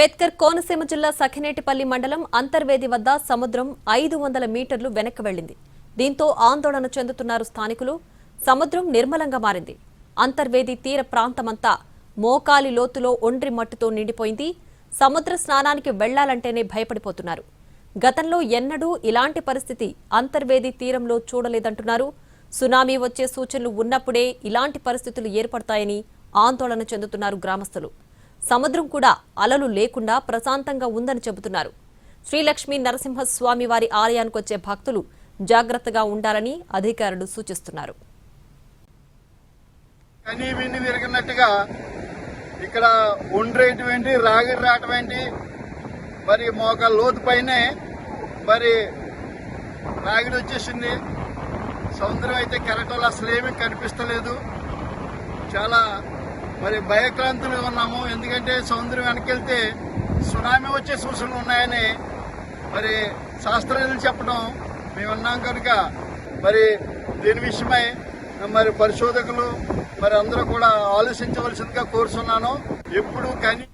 పెత్కర్ కోనసీమ జిల్లా సఖినేటిపల్లి మండలం అంతర్వేది వద్ద సముద్రం ఐదు వందల మీటర్లు వెనక్కి వెళ్ళింది దీంతో ఆందోళన చెందుతున్నారు స్థానికులు. సముద్రం నిర్మలంగా మారింది. అంతర్వేది తీర ప్రాంతమంతా మోకాలి లోతులో ఒండ్రి మట్టుతో నిండిపోయింది. సముద్ర స్నానానికి వెళ్ళాలంటేనే భయపడిపోతున్నారు. గతంలో ఎన్నడూ ఇలాంటి పరిస్థితి అంతర్వేది తీరంలో చూడలేదంటున్నారు. సునామీ వచ్చే సూచనలు ఉన్నప్పుడే ఇలాంటి పరిస్థితులు ఏర్పడతాయని ఆందోళన చెందుతున్నారు గ్రామస్తులు. సముద్రం కూడా అలలు లేకుండా ప్రశాంతంగా ఉందని చెబుతున్నారు. శ్రీలక్ష్మీ నరసింహస్వామి వారి ఆలయానికి వచ్చే భక్తులు జాగ్రత్తగా ఉండాలని అధికారులు సూచిస్తున్నారు. కనీ విని విరిగినట్టుగా ఇక్కడ ఒండ్రేయటం రాగిడి రాగిరి మరి మోక లోతు పైనే మరి రాగిడి వచ్చేసింది. సముద్రం అయితే కెరటోలు అసలు ఏమీ కనిపిస్తలేదు. చాలా మరి భయక్రాంతులు ఉన్నాము. ఎందుకంటే సముద్రం వెనకెళ్తే సునామీ వచ్చే సూచనలు ఉన్నాయని మరి శాస్త్రజ్ఞులు చెప్పడం మేము ఉన్నాం కనుక. మరి దీని విషయమై మరి పరిశోధకులు మరి అందరూ కూడా ఆలోచించవలసిందిగా కోరుతున్నాను ఎప్పుడు కానీ